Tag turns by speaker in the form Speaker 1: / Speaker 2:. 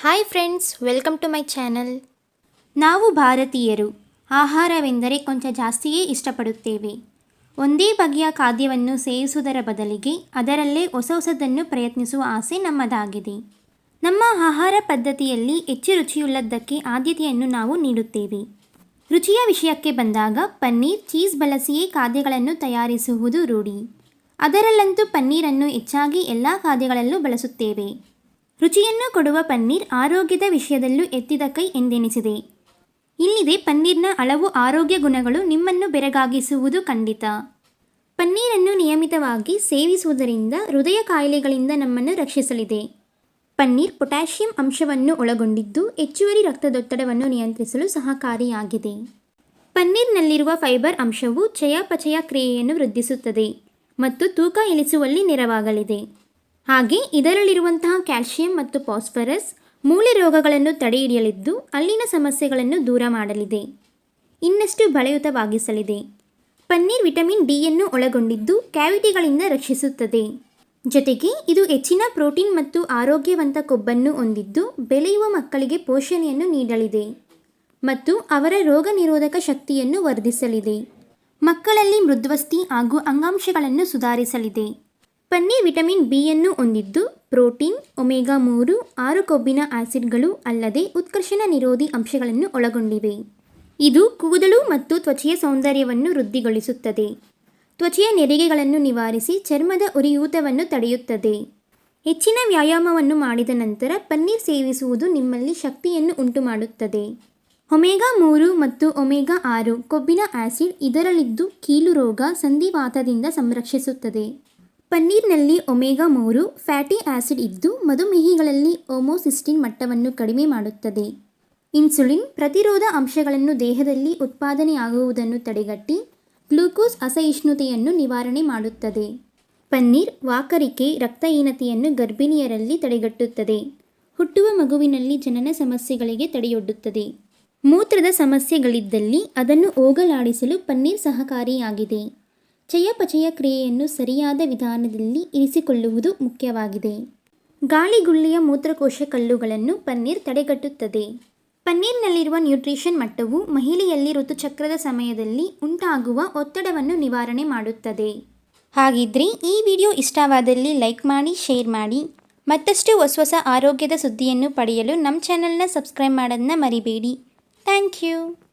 Speaker 1: Hi friends welcome to my channel ನಾವು ಭಾರತೀಯರು, ಆಹಾರವೆಂದರೆ ಕೊಂಚ ಜಾಸ್ತಿಯೇ ಇಷ್ಟಪಡುತ್ತೇವೆ. ಒಂದೇ ಬಗೆಯ ಖಾದ್ಯವನ್ನು ಸೇವಿಸುವುದರ ಬದಲಿಗೆ ಅದರಲ್ಲೇ ಹೊಸ ಹೊಸದನ್ನು ಪ್ರಯತ್ನಿಸುವ ಆಸೆ ನಮ್ಮದಾಗಿದೆ. ನಮ್ಮ ಆಹಾರ ಪದ್ಧತಿಯಲ್ಲಿ ಹೆಚ್ಚು ರುಚಿಯುಳ್ಳದ್ದಕ್ಕೆ ಆದ್ಯತೆಯನ್ನು ನಾವು ನೀಡುತ್ತೇವೆ. ರುಚಿಯ ವಿಷಯಕ್ಕೆ ಬಂದಾಗ ಪನ್ನೀರ್, ಚೀಸ್ ಬಳಸಿಯೇ ಖಾದ್ಯಗಳನ್ನು ತಯಾರಿಸುವುದು ರೂಢಿ. ಅದರಲ್ಲಂತೂ ಪನ್ನೀರನ್ನು ಹೆಚ್ಚಾಗಿ ಎಲ್ಲ ಖಾದ್ಯಗಳಲ್ಲೂ ಬಳಸುತ್ತೇವೆ. ರುಚಿಯನ್ನು ಕೊಡುವ ಪನ್ನೀರ್ ಆರೋಗ್ಯದ ವಿಷಯದಲ್ಲೂ ಎತ್ತಿದ ಕೈ ಎಂದೆನಿಸಿದೆ. ಇಲ್ಲಿದೆ ಪನ್ನೀರ್ನ ಹಲವು ಆರೋಗ್ಯ ಗುಣಗಳು ನಿಮ್ಮನ್ನು ಬೆರಗಾಗಿಸುವುದು ಖಂಡಿತ. ಪನ್ನೀರನ್ನು ನಿಯಮಿತವಾಗಿ ಸೇವಿಸುವುದರಿಂದ ಹೃದಯ ಕಾಯಿಲೆಗಳಿಂದ ನಮ್ಮನ್ನು ರಕ್ಷಿಸಲಿದೆ. ಪನ್ನೀರ್ ಪೊಟ್ಯಾಷಿಯಂ ಅಂಶವನ್ನು ಒಳಗೊಂಡಿದ್ದು ಹೆಚ್ಚುವರಿ ರಕ್ತದೊತ್ತಡವನ್ನು ನಿಯಂತ್ರಿಸಲು ಸಹಕಾರಿಯಾಗಿದೆ. ಪನ್ನೀರ್ನಲ್ಲಿರುವ ಫೈಬರ್ ಅಂಶವು ಚಯಾಪಚಯ ಕ್ರಿಯೆಯನ್ನು ವೃದ್ಧಿಸುತ್ತದೆ ಮತ್ತು ತೂಕ ಇಳಿಸುವಲ್ಲಿ ನೆರವಾಗಲಿದೆ. ಹಾಗೆ ಇದರಲ್ಲಿರುವಂತಹ ಕ್ಯಾಲ್ಸಿಯಂ ಮತ್ತು ಫಾಸ್ಫರಸ್ ಮೂಳೆ ರೋಗಗಳನ್ನು ತಡೆಹಿಡಿಯಲಿದ್ದು ಅಲ್ಲಿನ ಸಮಸ್ಯೆಗಳನ್ನು ದೂರ ಮಾಡಲಿದೆ. ಇನ್ನಷ್ಟು ಬಲಯುತವಾಗಿಸಲಿದೆ. ಪನ್ನೀರ್ ವಿಟಮಿನ್ ಡಿಯನ್ನು ಒಳಗೊಂಡಿದ್ದು ಕ್ಯಾವಿಟಿಗಳಿಂದ ರಕ್ಷಿಸುತ್ತದೆ. ಜೊತೆಗೆ ಇದು ಹೆಚ್ಚಿನ ಪ್ರೋಟೀನ್ ಮತ್ತು ಆರೋಗ್ಯವಂತ ಕೊಬ್ಬನ್ನು ಹೊಂದಿದ್ದು ಬೆಳೆಯುವ ಮಕ್ಕಳಿಗೆ ಪೋಷಣೆಯನ್ನು ನೀಡಲಿದೆ ಮತ್ತು ಅವರ ರೋಗ ನಿರೋಧಕ ಶಕ್ತಿಯನ್ನು ವರ್ಧಿಸಲಿದೆ. ಮಕ್ಕಳಲ್ಲಿ ಮೃದ್ವಸ್ಥಿ ಹಾಗೂ ಅಂಗಾಂಶಗಳನ್ನು ಸುಧಾರಿಸಲಿದೆ. ಪನ್ನೀರ್ ವಿಟಮಿನ್ ಬಿಯನ್ನು ಹೊಂದಿದ್ದು ಪ್ರೋಟೀನ್, ಒಮೆಗಾ ಮೂರು, ಆರು ಕೊಬ್ಬಿನ ಆಸಿಡ್ಗಳು ಅಲ್ಲದೆ ಉತ್ಕರ್ಷಣ ನಿರೋಧಿ ಅಂಶಗಳನ್ನು ಒಳಗೊಂಡಿವೆ. ಇದು ಕೂದಲು ಮತ್ತು ತ್ವಚೆಯ ಸೌಂದರ್ಯವನ್ನು ವೃದ್ಧಿಗೊಳಿಸುತ್ತದೆ. ತ್ವಚೆಯ ನೆರಿಗೆಗಳನ್ನು ನಿವಾರಿಸಿ ಚರ್ಮದ ಉರಿಯೂತವನ್ನು ತಡೆಯುತ್ತದೆ. ಹೆಚ್ಚಿನ ವ್ಯಾಯಾಮವನ್ನು ಮಾಡಿದ ನಂತರ ಪನ್ನೀರ್ ಸೇವಿಸುವುದು ನಿಮ್ಮಲ್ಲಿ ಶಕ್ತಿಯನ್ನು ಉಂಟುಮಾಡುತ್ತದೆ. ಒಮೆಗಾ ಮೂರು ಮತ್ತು ಒಮೆಗಾ ಆರು ಕೊಬ್ಬಿನ ಆಸಿಡ್ ಇದರಲ್ಲಿದ್ದು ಕೀಲು ರೋಗ ಸಂಧಿವಾತದಿಂದ ಸಂರಕ್ಷಿಸುತ್ತದೆ. ಪನ್ನೀರ್ನಲ್ಲಿ ಒಮೆಗಾ ಮೂರು, ಫ್ಯಾಟಿ ಆಸಿಡ್ ಇದ್ದು ಮಧುಮೇಹಿಗಳಲ್ಲಿ ಓಮೋಸಿಸ್ಟಿನ್ ಮಟ್ಟವನ್ನು ಕಡಿಮೆ ಮಾಡುತ್ತದೆ. ಇನ್ಸುಲಿನ್ ಪ್ರತಿರೋಧ ಅಂಶಗಳನ್ನು ದೇಹದಲ್ಲಿ ಉತ್ಪಾದನೆಯಾಗುವುದನ್ನು ತಡೆಗಟ್ಟಿ ಗ್ಲೂಕೋಸ್ ಅಸಹಿಷ್ಣುತೆಯನ್ನು ನಿವಾರಣೆ ಮಾಡುತ್ತದೆ. ಪನ್ನೀರ್ ವಾಕರಿಕೆ, ರಕ್ತಹೀನತೆಯನ್ನು ಗರ್ಭಿಣಿಯರಲ್ಲಿ ತಡೆಗಟ್ಟುತ್ತದೆ. ಹುಟ್ಟುವ ಮಗುವಿನಲ್ಲಿ ಜನನ ಸಮಸ್ಯೆಗಳಿಗೆ ತಡೆಯೊಡ್ಡುತ್ತದೆ. ಮೂತ್ರದ ಸಮಸ್ಯೆಗಳಿದ್ದಲ್ಲಿ ಅದನ್ನು ಹೋಗಲಾಡಿಸಲು ಪನ್ನೀರ್ ಸಹಕಾರಿಯಾಗಿದೆ. ಚಯಾಪಚಯ ಕ್ರಿಯೆಯನ್ನು ಸರಿಯಾದ ವಿಧಾನದಲ್ಲಿ ಇರಿಸಿಕೊಳ್ಳುವುದು ಮುಖ್ಯವಾಗಿದೆ. ಗಾಳಿಗುಳ್ಳಿಯ ಮೂತ್ರಕೋಶ ಕಲ್ಲುಗಳನ್ನು ಪನ್ನೀರ್ ತಡೆಗಟ್ಟುತ್ತದೆ. ಪನ್ನೀರ್ನಲ್ಲಿರುವ ನ್ಯೂಟ್ರಿಷನ್ ಮಟ್ಟವು ಮಹಿಳೆಯಲ್ಲಿ ಋತುಚಕ್ರದ ಸಮಯದಲ್ಲಿ ಉಂಟಾಗುವ ಒತ್ತಡವನ್ನು ನಿವಾರಣೆ ಮಾಡುತ್ತದೆ. ಹಾಗಿದ್ರೆ ಈ ವಿಡಿಯೋ ಇಷ್ಟವಾದಲ್ಲಿ ಲೈಕ್ ಮಾಡಿ, ಶೇರ್ ಮಾಡಿ. ಮತ್ತಷ್ಟು ಹೊಸ ಹೊಸ ಆರೋಗ್ಯದ ಸುದ್ದಿಯನ್ನು ಪಡೆಯಲು ನಮ್ಮ ಚಾನಲ್ನ ಸಬ್ಸ್ಕ್ರೈಬ್ ಮಾಡೋದನ್ನ ಮರಿಬೇಡಿ. Thank you.